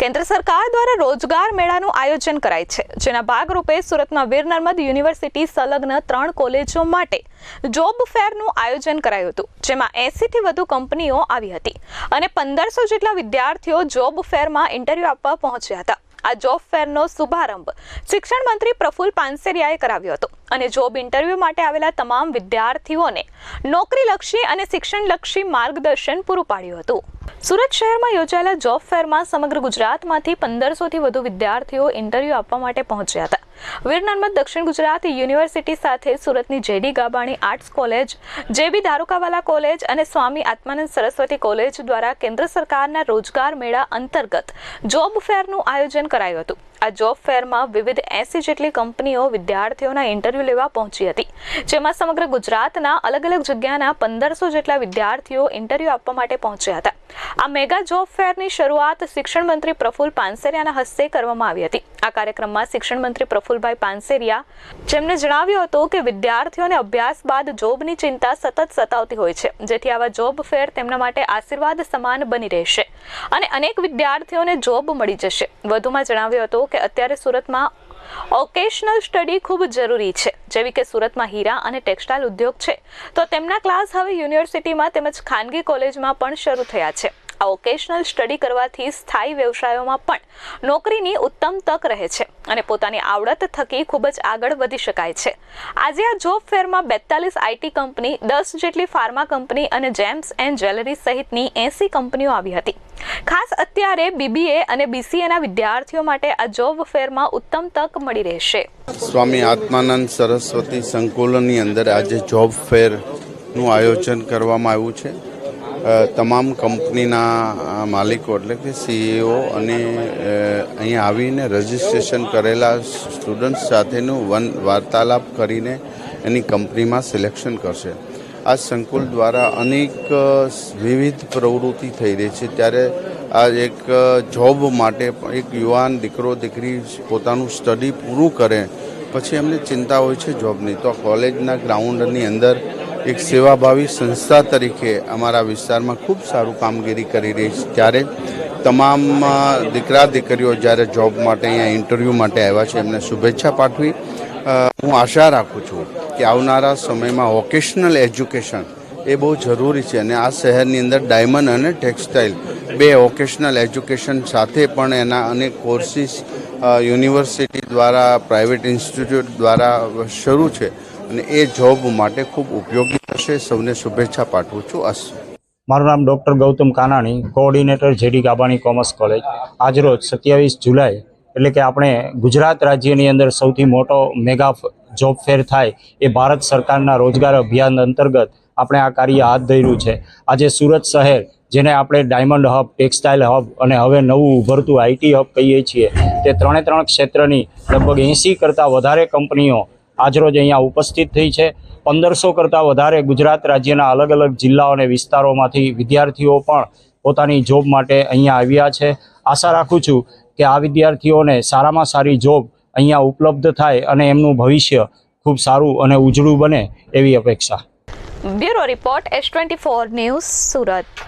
કેન્દ્ર સરકાર દ્વારા રોજગાર મેળાનું આયોજન કરાય છે, જેના ભાગરૂપે સુરતમાં વીર નર્મદ યુનિવર્સિટી સંલગ્ન ત્રણ કોલેજો માટે જોબ ફેરનું આયોજન કરાયું હતું, જેમાં એંસીથી વધુ કંપનીઓ આવી હતી અને પંદરસો જેટલા વિદ્યાર્થીઓ જોબ ફેરમાં ઇન્ટરવ્યૂ આપવા પહોંચ્યા હતા. આ જોબ ફેરનો શુભારંભ શિક્ષણ મંત્રી પ્રફુલ પાનસેરિયાએ કરાવ્યો હતો અને જોબ ઇન્ટરવ્યૂ માટે આવેલા તમામ વિદ્યાર્થીઓને નોકરીલક્ષી અને શિક્ષણલક્ષી માર્ગદર્શન પૂરું પાડ્યું હતું. સુરત શહેરમાં યોજાયેલા જોબ ફેરમાં સમગ્ર ગુજરાતમાંથી પંદરસોથી વધુ વિદ્યાર્થીઓ ઇન્ટરવ્યૂ આપવા માટે પહોંચ્યા હતા. વીર દક્ષિણ ગુજરાત યુનિવર્સિટી સાથે સુરતની JD Gabani arts college, JB Dharukawala college અને સ્વામી આત્માનંદ સરસ્વતી કોલેજ દ્વારા કેન્દ્ર સરકારના રોજગાર મેળા અંતર્ગત જોબ ફેરનું આયોજન કરાયું હતું. આ જોબ ફેરમાં વિવિધ એસી જેટલી કંપનીઓ વિદ્યાર્થીઓના ઇન્ટરવ્યૂ લેવા પહોંચી હતી. જેમાં સમગ્ર ગુજરાતના અલગ અલગ જગ્યાના પંદરસો જેટલા વિદ્યાર્થીઓ ઇન્ટરવ્યૂ આપવા માટે પહોંચ્યા હતા. આ મેગા જોબ ફેરની શરૂઆત શિક્ષણ મંત્રી પ્રફુલ પાનસેરિયાના હસ્તે કરવામાં આવી હતી. આ કાર્યક્રમમાં શિક્ષણ મંત્રી પ્રફુલભાઈ પાનસેરિયા, જેમને જણાવ્યું હતું કે વિદ્યાર્થીઓને અભ્યાસ બાદ જોબની ચિંતા સતત સતાવતી હોય છે. જેથી આવા જોબ ફેર તેમના માટે આશીર્વાદ સમાન બની રહેશે અને અનેક વિદ્યાર્થીઓને જોબ મળી જશે. વધુમાં જણાવ્યું હતું કે અત્યારે સુરતમાં ઓકેશનલ સ્ટડી ખૂબ જરૂરી છે. જેવી કે સુરતમાં હીરા અને ટેક્સટાઇલ ઉદ્યોગ છે. તો તેમના ક્લાસ હવે યુનિવર્સિટીમાં તેમજ ખાનગી કોલેજમાં પણ શરૂ થયા છે. આ ઓકેશનલ સ્ટડી કરવાથી સ્થાયી વ્યવસાયોમાં પણ નોકરીની ઉત્તમ તક રહે છે અને પોતાની આવડત થકી ખૂબ જ આગળ વધી શકાય છે. આજે આ જોબ ફેરમાં બેતાલીસ આઈટી કંપની, દસ જેટલી ફાર્મા કંપની અને જેમ્સ એન્ડ જ્વેલરી સહિતની એસી કંપનીઓ આવી હતી. ખાસ અત્યારે બીબીએ અને બીસીએના વિદ્યાર્થીઓ માટે આ જોબ ફેરમાં ઉત્તમ તક મળી રહેશે. સ્વામી આત્માનંદ સરસ્વતી સંકુલની અંદર આજે જોબ ફેરનું આયોજન કરવામાં આવ્યું છે. તમામ કંપનીના માલિકો એટલે કે સીઈઓ અને અ, અહીંયા આવીને રજિસ્ટ્રેશન કરેલા સ્ટુડન્ટ સાથેનું વન વાર્તાલાપ કરીને એની કંપનીમાં સિલેક્શન કરશે. આ સંકુલ દ્વારા અનેક વિવિધ પ્રવૃત્તિ થઈ રહી છે. ત્યારે આ એક જોબ માટે એક યુવાન દીકરો દીકરી પોતાનું સ્ટડી પૂરું કરે પછી એમને ચિંતા હોય છે જોબની. તો કોલેજના ગ્રાઉન્ડની અંદર એક સેવાભાવી સંસ્થા તરીકે અમારા વિસ્તારમાં ખૂબ સારું કામગીરી કરી રહી છે. ત્યારે તમામ દીકરા, દીકરીઓ જ્યારે જોબ માટે અહીંયા ઇન્ટરવ્યૂ માટે આવ્યા છે, એમને શુભેચ્છા પાઠવી. હું આશા રાખું છું કે આવનારા સમયમાં વોકેશનલ એજ્યુકેશન એ બહુ જરૂરી છે અને આ શહેરની અંદર ડાયમંડ અને ટેક્સટાઇલ બે વોકેશનલ એજ્યુકેશન સાથે પણ એના અનેક કોર્સિસ યુનિવર્સિટી દ્વારા, પ્રાઇવેટ ઇન્સ્ટિટ્યૂટ દ્વારા શરૂ છે. અને એ જોબ માટે ખૂબ ઉપયોગી થશે. સૌને શુભેચ્છા પાઠવું છું. અસ્તુ મારું નામ doctor Gautam Kanani, coordinator JD Gabani commerce college. આજરોજ સત્યાવીસ જુલાઈ, એટલે કે આપણે ગુજરાત રાજ્યની અંદર સૌથી મોટો મેગા જોબ ફેર થાય એ ભારત સરકારના રોજગાર અભિયાન અંતર્ગત આપણે આ કાર્ય હાથ ધર્યું છે. આજે સુરત શહેર, જેને આપણે ડાયમંડ હબ, ટેક્સટાઇલ હબ અને હવે નવું ઉભરતું આઈટી હબ કહીએ છીએ, તે ત્રણે ત્રણ ક્ષેત્રની લગભગ એંસી કરતાં વધારે કંપનીઓ આજરોજ અહીંયા ઉપસ્થિત થઈ છે. પંદરસો કરતાં વધારે ગુજરાત રાજ્યના અલગ અલગ જિલ્લાઓ અને વિસ્તારોમાંથી વિદ્યાર્થીઓ પણ પોતાની જોબ માટે અહીંયા આવ્યા છે. આશા રાખું છું કે આ વિદ્યાર્થીઓને સારામાં સારી જોબ અહીંયા ઉપલબ્ધ થાય અને એમનું ભવિષ્ય ખૂબ સારું અને ઉજળું બને એવી અપેક્ષા. Bureau report S twenty four news Surat.